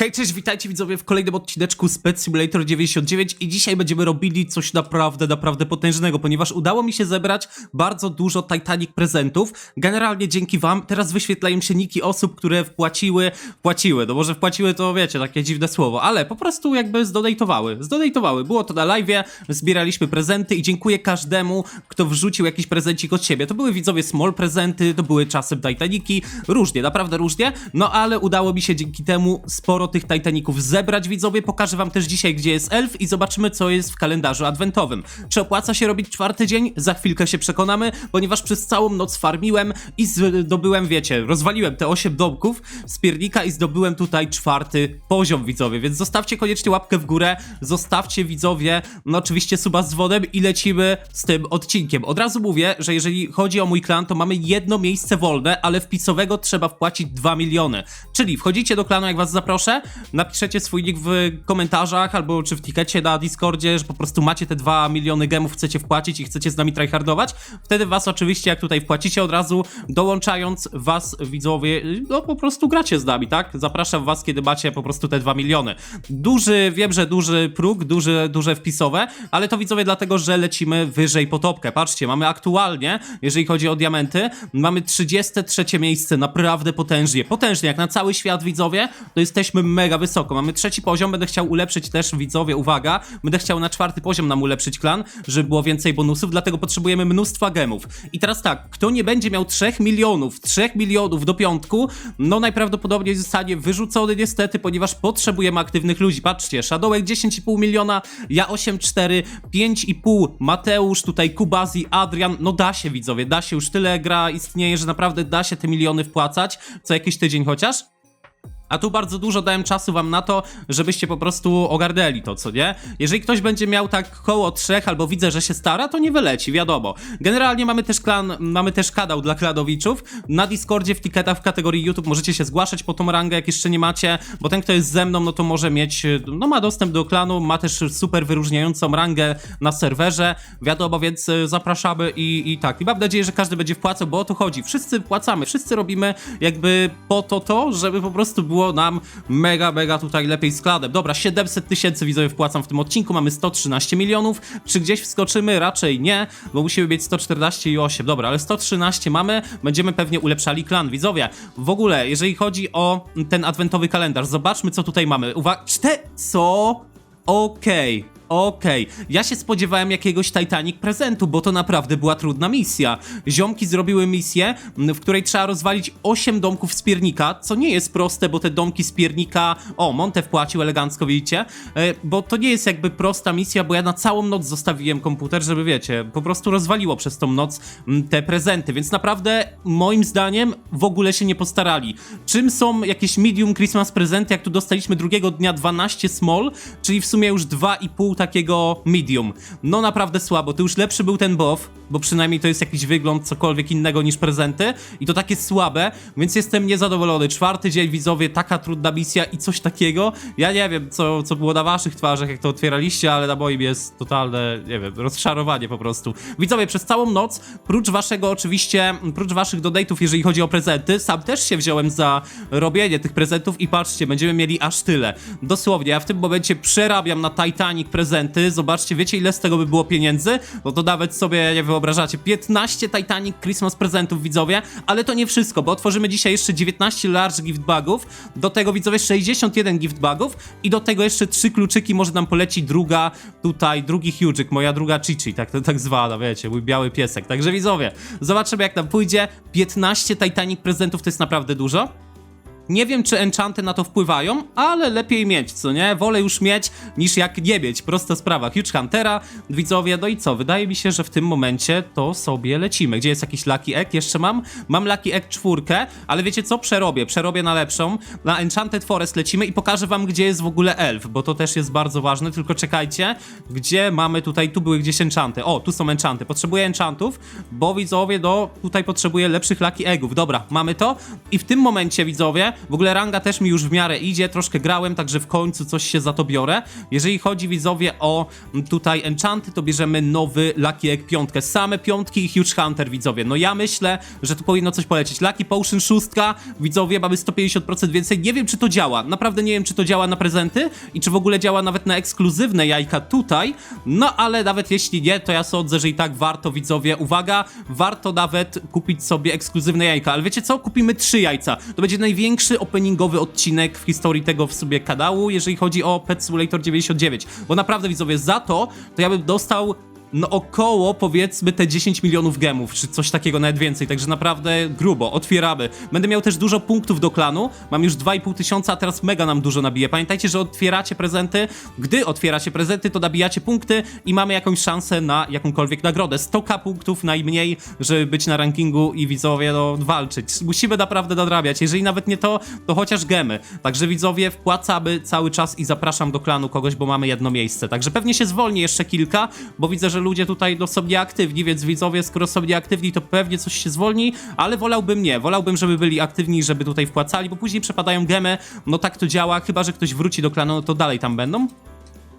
Hej, cześć, witajcie widzowie w kolejnym odcineczku Spec Simulator 99 i dzisiaj będziemy robili coś naprawdę, naprawdę potężnego, ponieważ udało mi się zebrać bardzo dużo Titanic prezentów. Generalnie dzięki wam teraz wyświetlają się niki osób, które wpłaciły, wpłaciły, no może wpłaciły to wiecie, takie dziwne słowo, ale po prostu jakby zdonatowały, zdonatowały. Było to na live'ie, zbieraliśmy prezenty i dziękuję każdemu, kto wrzucił jakiś prezencik od siebie. To były widzowie small prezenty, to były czasem Titaniki, różnie, naprawdę różnie, no ale udało mi się dzięki temu sporo tych Titaników zebrać, widzowie. Pokażę wam też dzisiaj, gdzie jest elf i zobaczymy, co jest w kalendarzu adwentowym. Czy opłaca się robić czwarty dzień? Za chwilkę się przekonamy, ponieważ przez całą noc farmiłem i zdobyłem, wiecie, rozwaliłem te 8 domków z piernika i zdobyłem tutaj czwarty poziom, widzowie, więc zostawcie koniecznie łapkę w górę, zostawcie, widzowie, no oczywiście suba z dzwonem i lecimy z tym odcinkiem. Od razu mówię, że jeżeli chodzi o mój klan, to mamy jedno miejsce wolne, ale wpisowego trzeba wpłacić 2 miliony. Czyli wchodzicie do klanu, jak was zaproszę, napiszecie swój nick w komentarzach albo czy w tikecie na Discordzie, że po prostu macie te 2 miliony gemów, chcecie wpłacić i chcecie z nami tryhardować. Wtedy was oczywiście, jak tutaj wpłacicie od razu, dołączając was, widzowie, no po prostu gracie z nami, tak? Zapraszam was, kiedy macie po prostu te 2 miliony. Duży, wiem, że duży próg, duży, duże wpisowe, ale to widzowie dlatego, że lecimy wyżej po topkę. Patrzcie, mamy aktualnie, jeżeli chodzi o diamenty, mamy 33 miejsce, naprawdę potężnie. Potężnie, jak na cały świat widzowie, to jesteśmy mega wysoko. Mamy trzeci poziom, będę chciał ulepszyć też widzowie, uwaga, będę chciał na czwarty poziom nam ulepszyć klan, żeby było więcej bonusów, dlatego potrzebujemy mnóstwa gemów. I teraz tak, kto nie będzie miał 3 milionów, 3 milionów do piątku, no najprawdopodobniej zostanie wyrzucony niestety, ponieważ potrzebujemy aktywnych ludzi. Patrzcie, Shadowek 10,5 miliona, ja 8,4, 5,5, Mateusz, tutaj Kubazi, Adrian, no da się widzowie, da się, już tyle gra istnieje, że naprawdę da się te miliony wpłacać, co jakiś tydzień chociaż. A tu bardzo dużo dałem czasu wam na to, żebyście po prostu ogarnęli to, co nie? Jeżeli ktoś będzie miał tak koło trzech, albo widzę, że się stara, to nie wyleci, wiadomo. Generalnie mamy też klan, mamy też kanał dla klanowiczów. Na Discordzie, w tiketach w kategorii YouTube możecie się zgłaszać po tą rangę, jak jeszcze nie macie, bo ten, kto jest ze mną, no to może mieć, no ma dostęp do klanu, ma też super wyróżniającą rangę na serwerze, wiadomo, więc y, zapraszamy i, i tak. I mam nadzieję, że każdy będzie wpłacał, bo o to chodzi. Wszyscy płacamy, wszyscy robimy jakby po to to, żeby po prostu było nam mega, mega tutaj lepiej z kladem. Dobra, 700 tysięcy widzowie wpłacam w tym odcinku, mamy 113 milionów. Czy gdzieś wskoczymy? Raczej nie, bo musimy mieć 114 i 8. Dobra, ale 113 mamy, będziemy pewnie ulepszali klan. Widzowie, w ogóle, jeżeli chodzi o ten adwentowy kalendarz, zobaczmy co tutaj mamy. Uwaga, czte... co? Okej. Okej, ja się spodziewałem jakiegoś Titanic prezentu, bo to naprawdę była trudna misja. Ziomki zrobiły misję, w której trzeba rozwalić 8 domków z piernika, co nie jest proste, bo te domki z piernika... O, Monte wpłacił elegancko, widzicie? E, bo to nie jest jakby prosta misja, bo ja na całą noc zostawiłem komputer, żeby wiecie, po prostu rozwaliło przez tą noc te prezenty, więc naprawdę moim zdaniem w ogóle się nie postarali. Czym są jakieś medium Christmas prezenty, jak tu dostaliśmy drugiego dnia 12 small, czyli w sumie już 2,5 takiego medium. No naprawdę słabo, to już lepszy był ten buff, bo przynajmniej to jest jakiś wygląd cokolwiek innego niż prezenty i to takie słabe, więc jestem niezadowolony. Czwarty dzień widzowie, taka trudna misja i coś takiego. Ja nie wiem, co, co było na waszych twarzach, jak to otwieraliście, ale na moim jest totalne, nie wiem, rozczarowanie po prostu. Widzowie, przez całą noc, prócz waszego oczywiście, prócz waszych donate'ów, jeżeli chodzi o prezenty, sam też się wziąłem za robienie tych prezentów i patrzcie, będziemy mieli aż tyle. Dosłownie, ja w tym momencie przerabiam na Titanic prezenty, zobaczcie, wiecie ile z tego by było pieniędzy? No to nawet sobie nie wyobrażacie. 15 Titanic Christmas prezentów, widzowie, ale to nie wszystko, bo otworzymy dzisiaj jeszcze 19 large gift bagów, do tego widzowie 61 gift bagów i do tego jeszcze trzy kluczyki może nam poleci druga tutaj, drugi huge'yk, moja druga Chichi, tak, tak zwana, wiecie, mój biały piesek. Także widzowie, zobaczymy jak nam pójdzie. 15 Titanic prezentów to jest naprawdę dużo. Nie wiem, czy enchanty na to wpływają, ale lepiej mieć, co nie? Wolę już mieć, niż jak nie mieć. Prosta sprawa. Huge Huntera, widzowie, no i co? Wydaje mi się, że w tym momencie to sobie lecimy. Gdzie jest jakiś Lucky Egg? Jeszcze mam? Mam Lucky Egg czwórkę, ale wiecie co? Przerobię. Przerobię na lepszą. Na Enchanted Forest lecimy i pokażę wam, gdzie jest w ogóle elf, bo to też jest bardzo ważne, tylko czekajcie, gdzie mamy tutaj, tu były gdzieś enchanty. O, tu są enchanty. Potrzebuję enchantów, bo widzowie, no tutaj potrzebuję lepszych Lucky Eggów. Dobra, mamy to i w tym momencie, widzowie, W ogóle ranga też mi już w miarę idzie, troszkę grałem, także w końcu coś się za to biorę. Jeżeli chodzi widzowie o mm, tutaj enchanty, to bierzemy nowy Lucky Egg piątkę. Same piątki i Huge Hunter widzowie. No ja myślę, że tu powinno coś polecieć. Lucky Potion szóstka, widzowie, mamy 150% więcej. Nie wiem, czy to działa. Naprawdę nie wiem, czy to działa na prezenty i czy w ogóle działa nawet na ekskluzywne jajka tutaj. No ale nawet jeśli nie, to ja sądzę, że i tak warto, widzowie. Uwaga, warto nawet kupić sobie ekskluzywne jajka. Ale wiecie co? Kupimy trzy jajca. To będzie największy openingowy odcinek w historii tego w sobie kanału, jeżeli chodzi o Pet Simulator 99. Bo naprawdę, widzowie, za to, to ja bym dostał no około powiedzmy te 10 milionów gemów, czy coś takiego, nawet więcej, także naprawdę grubo, otwieramy. Będę miał też dużo punktów do klanu, mam już 2,5 tysiąca, a teraz mega nam dużo nabije. Pamiętajcie, że otwieracie prezenty, gdy otwieracie prezenty, to nabijacie punkty i mamy jakąś szansę na jakąkolwiek nagrodę. 100k punktów najmniej, żeby być na rankingu i widzowie, no, walczyć. Musimy naprawdę nadrabiać, jeżeli nawet nie to, to chociaż gemy. Także widzowie, wpłacamy cały czas i zapraszam do klanu kogoś, bo mamy jedno miejsce. Także pewnie się zwolni jeszcze kilka, bo widzę, że ludzie tutaj no, są nieaktywni, więc widzowie, skoro są nieaktywni, to pewnie coś się zwolni, ale wolałbym nie. Wolałbym, żeby byli aktywni, żeby tutaj wpłacali, bo później przepadają gemy. No tak to działa, chyba że ktoś wróci do klanu, to dalej tam będą.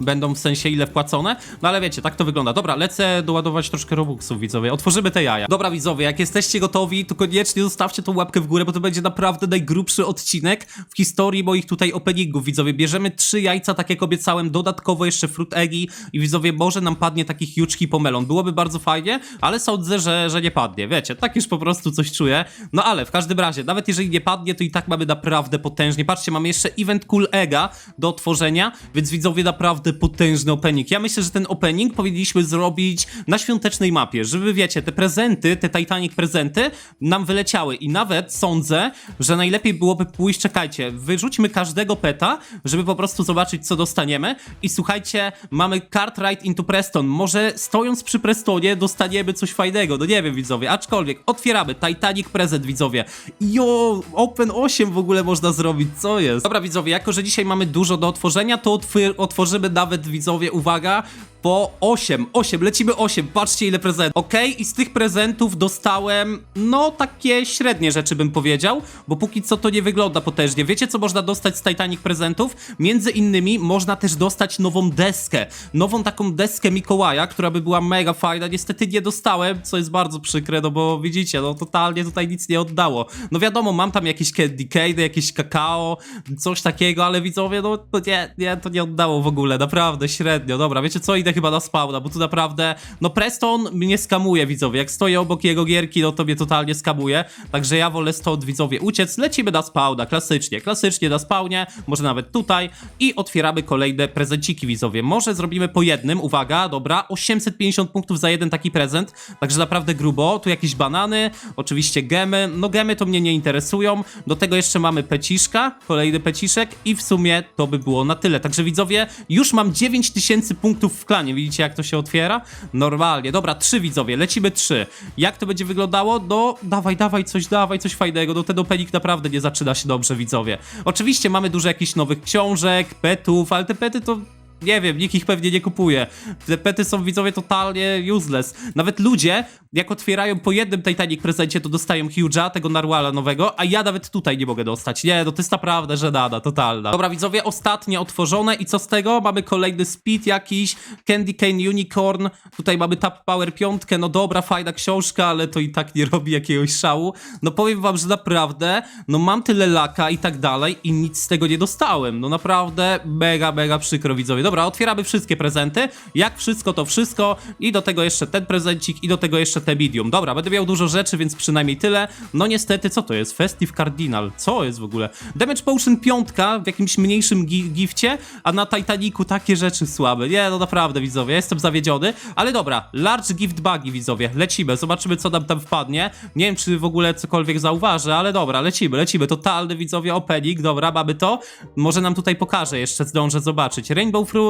Będą w sensie ile wpłacone, no ale wiecie, tak to wygląda. Dobra, lecę doładować troszkę robuxów, widzowie. Otworzymy te jaja. Dobra, widzowie, jak jesteście gotowi, to koniecznie zostawcie tą łapkę w górę, bo to będzie naprawdę najgrubszy odcinek w historii moich tutaj openingów, widzowie. Bierzemy trzy jajca, tak jak obiecałem, dodatkowo jeszcze fruit eggi i widzowie, może nam padnie taki huge pomelon. Byłoby bardzo fajnie, ale sądzę, że, że nie padnie, wiecie, tak już po prostu coś czuję. No ale w każdym razie, nawet jeżeli nie padnie, to i tak mamy naprawdę potężnie. Patrzcie, mamy jeszcze event cool egga do otworzenia, więc widzowie, naprawdę potężny opening. Ja myślę, że ten opening powinniśmy zrobić na świątecznej mapie, żeby wiecie, te prezenty, te Titanic prezenty nam wyleciały i nawet sądzę, że najlepiej byłoby pójść, czekajcie, wyrzućmy każdego peta, żeby po prostu zobaczyć, co dostaniemy i słuchajcie, mamy card ride into Preston. Może stojąc przy Prestonie dostaniemy coś fajnego, no nie wiem widzowie, aczkolwiek otwieramy Titanic prezent widzowie. Jo, Open 8 w ogóle można zrobić, co jest? Dobra widzowie, jako że dzisiaj mamy dużo do otworzenia, to otworzymy nawet widzowie, uwaga, po 8, 8, lecimy 8, patrzcie ile prezentów. Okej, i z tych prezentów dostałem, no takie średnie rzeczy bym powiedział, bo póki co to nie wygląda potężnie. Wiecie co można dostać z Titanic prezentów? Między innymi można też dostać nową deskę, nową taką deskę Mikołaja, która by była mega fajna. Niestety nie dostałem, co jest bardzo przykre, no bo widzicie, no totalnie tutaj nic nie oddało. No wiadomo, mam tam jakieś candy cane, jakieś kakao, coś takiego, ale widzowie, no to nie, nie, to nie oddało w ogóle, naprawdę średnio. Dobra, wiecie co, idę chyba na spawna, bo tu naprawdę, no Preston mnie skamuje, widzowie. Jak stoję obok jego gierki, no to mnie totalnie skamuje. Także ja wolę stąd, widzowie, uciec. Lecimy na spawna, klasycznie, klasycznie na spawnie, może nawet tutaj i otwieramy kolejne prezenciki, widzowie. Może zrobimy po jednym, uwaga, dobra, 850 punktów za jeden taki prezent, także naprawdę grubo. Tu jakieś banany, oczywiście gemy, no gemy to mnie nie interesują. Do tego jeszcze mamy peciszka, kolejny peciszek i w sumie to by było na tyle. Także widzowie, już mam 9000 punktów w klanie, widzicie jak to się otwiera? Normalnie, dobra, trzy widzowie, lecimy trzy. Jak to będzie wyglądało? No, dawaj, dawaj coś, dawaj coś fajnego, no ten opening naprawdę nie zaczyna się dobrze, widzowie. Oczywiście mamy dużo jakichś nowych książek, petów, ale te pety to nie wiem, nikt ich pewnie nie kupuje. Te pety są widzowie totalnie useless. Nawet ludzie, jak otwierają po jednym Titanic prezencie, to dostają Huge'a, tego Narwala nowego, a ja nawet tutaj nie mogę dostać. Nie, no to jest naprawdę żenada, totalna. Dobra, widzowie, ostatnie otworzone i co z tego? Mamy kolejny speed jakiś, Candy Cane Unicorn, tutaj mamy Tap Power 5, no dobra, fajna książka, ale to i tak nie robi jakiegoś szału. No powiem wam, że naprawdę, no mam tyle laka i tak dalej i nic z tego nie dostałem. No naprawdę mega, mega przykro, widzowie. Dobra, otwieramy wszystkie prezenty. Jak wszystko, to wszystko. I do tego jeszcze ten prezencik, i do tego jeszcze te medium. Dobra, będę miał dużo rzeczy, więc przynajmniej tyle. No niestety, co to jest? Festive Cardinal. Co jest w ogóle? Damage Potion 5 w jakimś mniejszym gi gifcie, a na Titanicu takie rzeczy słabe. Nie, no naprawdę, widzowie, jestem zawiedziony. Ale dobra, Large Gift Buggy, widzowie. Lecimy, zobaczymy, co nam tam wpadnie. Nie wiem, czy w ogóle cokolwiek zauważę, ale dobra, lecimy, lecimy. Totalny, widzowie, opening. Dobra, mamy to. Może nam tutaj pokaże, jeszcze zdążę zobaczyć. Rainbow Fruit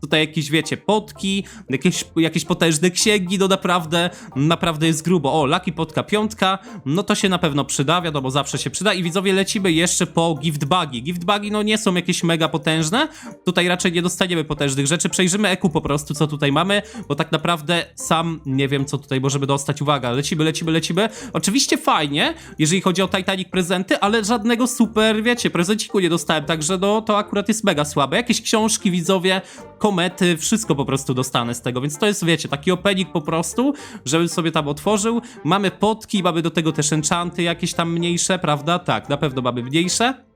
tutaj jakieś, wiecie, potki, jakieś, jakieś potężne księgi, no naprawdę, naprawdę jest grubo. O, Lucky Potka piątka, no to się na pewno przyda, wiadomo, zawsze się przyda i widzowie lecimy jeszcze po gift bugi. Gift bugi, no nie są jakieś mega potężne, tutaj raczej nie dostaniemy potężnych rzeczy, przejrzymy EQ po prostu, co tutaj mamy, bo tak naprawdę sam nie wiem, co tutaj możemy dostać. Uwaga, lecimy, lecimy, lecimy. Oczywiście fajnie, jeżeli chodzi o Titanic prezenty, ale żadnego super, wiecie, prezenciku nie dostałem, także no to akurat jest mega słabe. Jakieś książki, widzowie, komety, wszystko po prostu dostanę z tego, więc to jest, wiecie, taki opening po prostu, żebym sobie tam otworzył. Mamy potki, mamy do tego też enchanty jakieś tam mniejsze, prawda? Tak, na pewno mamy mniejsze.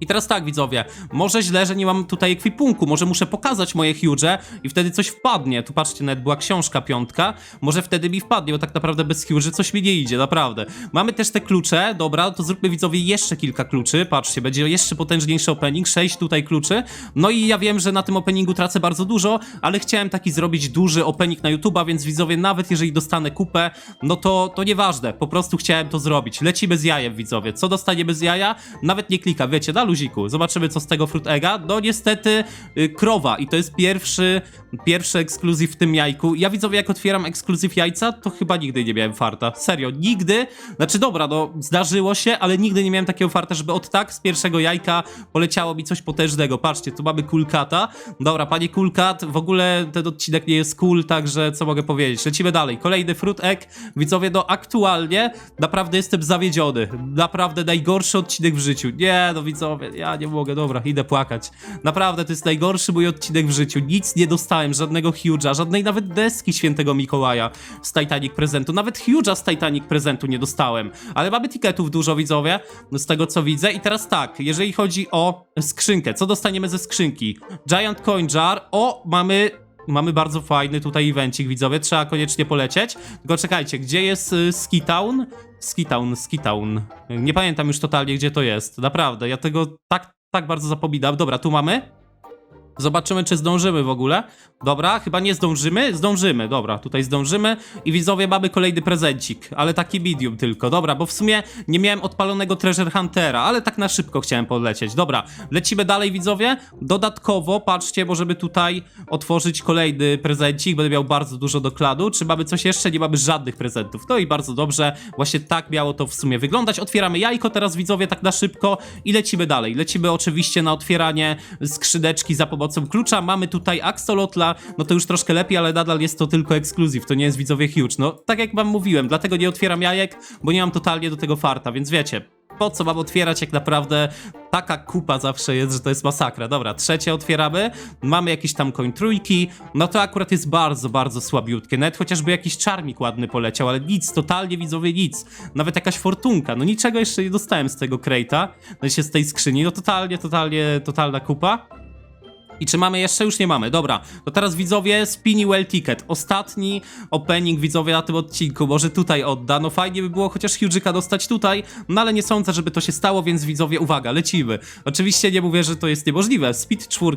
I teraz tak, widzowie, może źle, że nie mam tutaj ekwipunku, może muszę pokazać moje huge i wtedy coś wpadnie. Tu patrzcie, nawet była książka piątka, może wtedy mi wpadnie, bo tak naprawdę bez huge coś mi nie idzie, naprawdę. Mamy też te klucze, dobra, to zróbmy widzowie jeszcze kilka kluczy, patrzcie, będzie jeszcze potężniejszy opening, sześć tutaj kluczy. No i ja wiem, że na tym openingu tracę bardzo dużo, ale chciałem taki zrobić duży opening na YouTube'a, więc widzowie, nawet jeżeli dostanę kupę, no to, to nieważne, po prostu chciałem to zrobić. Lecimy z jajem, widzowie. Co dostaniemy z jaja? Nawet nie klika, wiecie, na luziku. Zobaczymy, co z tego fruit egga. No niestety y, krowa i to jest pierwszy, pierwszy ekskluzyw w tym jajku. Ja widzowie, jak otwieram ekskluzyw jajca, to chyba nigdy nie miałem farta. Serio, nigdy. Znaczy dobra, no zdarzyło się, ale nigdy nie miałem takiego farta, żeby od tak z pierwszego jajka poleciało mi coś potężnego. Patrzcie, tu mamy kulkata. Dobra, panie kulkat, w ogóle ten odcinek nie jest cool, także co mogę powiedzieć. Lecimy dalej. Kolejny fruit egg. Widzowie, no aktualnie naprawdę jestem zawiedziony. Naprawdę najgorszy odcinek w życiu. Nie, no widzowie, ja nie mogę, dobra, idę płakać. Naprawdę, to jest najgorszy mój odcinek w życiu. Nic nie dostałem, żadnego Huge'a, żadnej nawet deski świętego Mikołaja z Titanic prezentu. Nawet Huge'a z Titanic prezentu nie dostałem. Ale mamy tiketów dużo, widzowie, no z tego co widzę. I teraz tak, jeżeli chodzi o skrzynkę, co dostaniemy ze skrzynki? Giant Coin Jar, o, mamy Mamy bardzo fajny tutaj evencik, widzowie, trzeba koniecznie polecieć. Tylko czekajcie, gdzie jest y, Ski Town? Ski Town, Ski Town. Nie pamiętam już totalnie, gdzie to jest. Naprawdę, ja tego tak, tak bardzo zapominam. Dobra, tu mamy. Zobaczymy, czy zdążymy w ogóle. Dobra, chyba nie zdążymy. Zdążymy, dobra, tutaj zdążymy. I widzowie, mamy kolejny prezencik, ale taki medium tylko. Dobra, bo w sumie nie miałem odpalonego Treasure Huntera, ale tak na szybko chciałem polecieć. Dobra, lecimy dalej, widzowie. Dodatkowo, patrzcie, możemy tutaj otworzyć kolejny prezencik. Będę miał bardzo dużo dokladu. Czy mamy coś jeszcze? Nie mamy żadnych prezentów. No i bardzo dobrze. Właśnie tak miało to w sumie wyglądać. Otwieramy jajko teraz, widzowie, tak na szybko i lecimy dalej. Lecimy oczywiście na otwieranie skrzydeczki za pomocą klucza. Mamy tutaj Axolotla, no to już troszkę lepiej, ale nadal jest to tylko ekskluzyw, to nie jest widzowie huge. No, tak jak wam mówiłem, dlatego nie otwieram jajek, bo nie mam totalnie do tego farta, więc wiecie, po co mam otwierać, jak naprawdę taka kupa zawsze jest, że to jest masakra. Dobra, trzecie otwieramy, mamy jakieś tam koń trójki, no to akurat jest bardzo, bardzo słabiutkie, nawet chociażby jakiś czarmik ładny poleciał, ale nic, totalnie widzowie nic, nawet jakaś fortunka, no niczego jeszcze nie dostałem z tego crate'a, no się z tej skrzyni, no totalnie, totalnie, totalna kupa. I czy mamy jeszcze? Już nie mamy. Dobra, to teraz widzowie Spinny Ticket. Ostatni opening widzowie na tym odcinku. Może tutaj odda. No fajnie by było chociaż Huge'ika dostać tutaj, no ale nie sądzę, żeby to się stało, więc widzowie, uwaga, lecimy. Oczywiście nie mówię, że to jest niemożliwe. Speed 4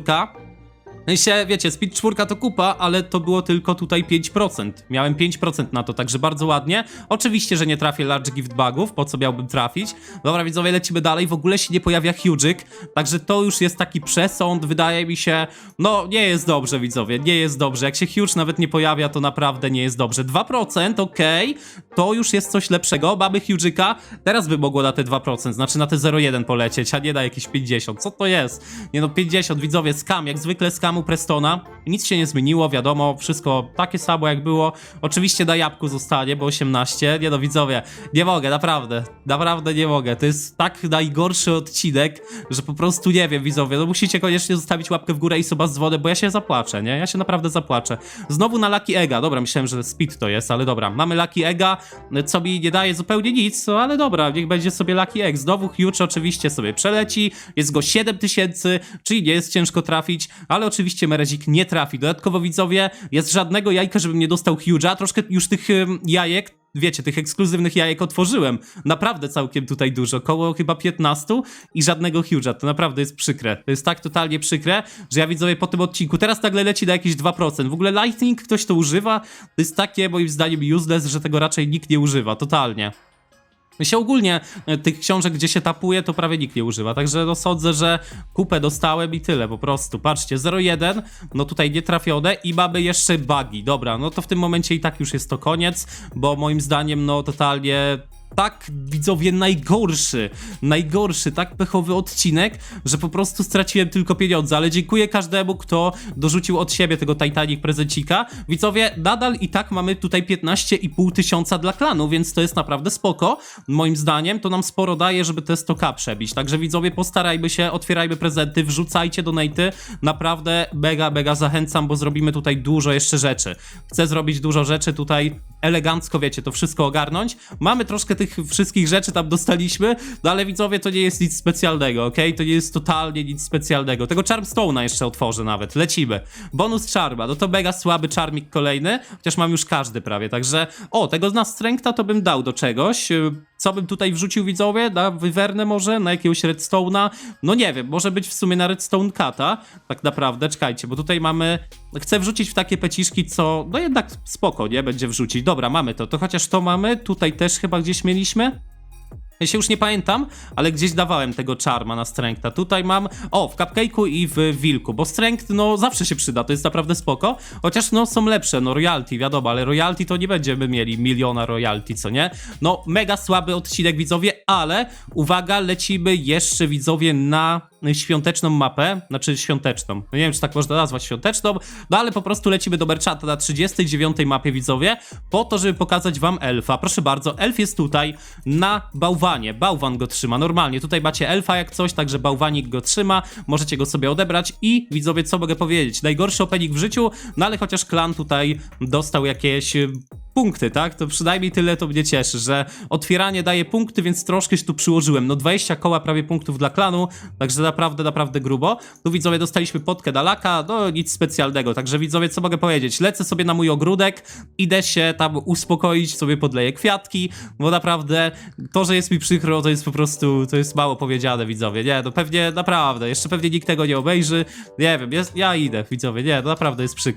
w sensie, wiecie, Speed 4 to kupa, ale to było tylko tutaj 5%. Miałem 5% na to, także bardzo ładnie. Oczywiście, że nie trafię Large Gift Bugów, po co miałbym trafić. Dobra, widzowie, lecimy dalej. W ogóle się nie pojawia Huge'ik, także to już jest taki przesąd, wydaje mi się. No, nie jest dobrze, widzowie, nie jest dobrze. Jak się Huge nawet nie pojawia, to naprawdę nie jest dobrze. 2%, okej, to już jest coś lepszego. Mamy Huge'ika, teraz by mogło na te 2%, znaczy na te 0,1 polecieć, a nie na jakieś 50. Co to jest? Nie no, 50, widzowie, skam, jak zwykle skamu Prestona. Nic się nie zmieniło, wiadomo, wszystko takie samo jak było. Oczywiście na jabłku zostanie, bo 18. Nie no, widzowie, nie mogę, naprawdę, naprawdę nie mogę. To jest tak najgorszy odcinek, że po prostu nie wiem, widzowie. No musicie koniecznie zostawić łapkę w górę i suba z dzwonem, bo ja się zapłaczę, nie? Ja się naprawdę zapłaczę. Znowu na Lucky Ega, dobra, myślałem, że Speed to jest, ale dobra. Mamy Lucky Ega, co mi nie daje zupełnie nic, no ale dobra, niech będzie sobie Lucky Egg. Znowu Huge oczywiście sobie przeleci, jest go 7000, czyli nie jest ciężko trafić, ale oczywiście Merezik nie trafi. Dodatkowo widzowie, jest żadnego jajka, żebym nie dostał Huge'a, troszkę już tych jajek wiecie, tych ekskluzywnych jajek otworzyłem. Naprawdę całkiem tutaj dużo, koło chyba 15 i żadnego Huge'a. To naprawdę jest przykre. To jest tak totalnie przykre, że ja widzowie po tym odcinku teraz nagle leci na jakieś 2%. W ogóle Lightning, ktoś to używa? To jest takie moim zdaniem useless, że tego raczej nikt nie używa, totalnie. Się ogólnie e, tych książek, gdzie się tapuje, to prawie nikt nie używa. Także no sądzę, że kupę dostałem i tyle po prostu. Patrzcie, 0,1, no tutaj nietrafione i mamy jeszcze bugi. Dobra, no to w tym momencie i tak już jest to koniec, bo moim zdaniem no totalnie tak, widzowie, najgorszy, najgorszy, tak pechowy odcinek, że po prostu straciłem tylko pieniądze, ale dziękuję każdemu, kto dorzucił od siebie tego Titanic prezencika. Widzowie, nadal i tak mamy tutaj 15,5 tysiąca dla klanu, więc to jest naprawdę spoko. Moim zdaniem to nam sporo daje, żeby te 100k przebić. Także widzowie, postarajmy się, otwierajmy prezenty, wrzucajcie donaty. Naprawdę mega, mega zachęcam, bo zrobimy tutaj dużo jeszcze rzeczy. Chcę zrobić dużo rzeczy tutaj elegancko, wiecie, to wszystko ogarnąć. Mamy troszkę tych wszystkich rzeczy tam dostaliśmy, no ale widzowie, to nie jest nic specjalnego, ok? To nie jest totalnie nic specjalnego. Tego Charmstone'a jeszcze otworzę nawet, lecimy. Bonus Charma, no to mega słaby Charmik kolejny, chociaż mam już każdy prawie, także... O, tego na Strengtha to bym dał do czegoś. Co bym tutaj wrzucił widzowie? Na Wyvernę może? Na jakiegoś Redstone'a? No nie wiem, może być w sumie na Redstone Cata, tak naprawdę, czekajcie, bo tutaj mamy... Chcę wrzucić w takie peciszki, co... No jednak spoko, nie? Będzie wrzucić. Dobra, mamy to. To chociaż to mamy. Tutaj też chyba gdzieś mieliśmy. Ja się już nie pamiętam, ale gdzieś dawałem tego charma na strengtha. Tutaj mam, o, w cupcake'u i w wilku, bo strength, no, zawsze się przyda, to jest naprawdę spoko. Chociaż, no, są lepsze, no, royalty, wiadomo, ale royalty to nie będziemy mieli miliona royalty, co nie? No, mega słaby odcinek, widzowie, ale, uwaga, lecimy jeszcze, widzowie, na świąteczną mapę, znaczy świąteczną, no nie wiem, czy tak można nazwać świąteczną, no ale po prostu lecimy do Merchanta na 39 mapie, widzowie, po to, żeby pokazać wam elfa. Proszę bardzo, elf jest tutaj na bałwanie, bałwan go trzyma, normalnie, tutaj macie elfa jak coś, także bałwanik go trzyma, możecie go sobie odebrać i widzowie, co mogę powiedzieć, najgorszy opening w życiu, no ale chociaż klan tutaj dostał jakieś punkty, tak? To przynajmniej tyle to mnie cieszy, że otwieranie daje punkty, więc troszkę się tu przyłożyłem. No 20 koła prawie punktów dla klanu, także naprawdę, naprawdę grubo. Tu widzowie dostaliśmy potkę Dalaka, no nic specjalnego, także widzowie, co mogę powiedzieć? Lecę sobie na mój ogródek, idę się tam uspokoić, sobie podleję kwiatki, bo naprawdę to, że jest mi przykro, to jest po prostu, to jest mało powiedziane, widzowie, nie? No pewnie, naprawdę, jeszcze pewnie nikt tego nie obejrzy, nie wiem, jest, ja idę, widzowie, nie, no naprawdę jest przykro.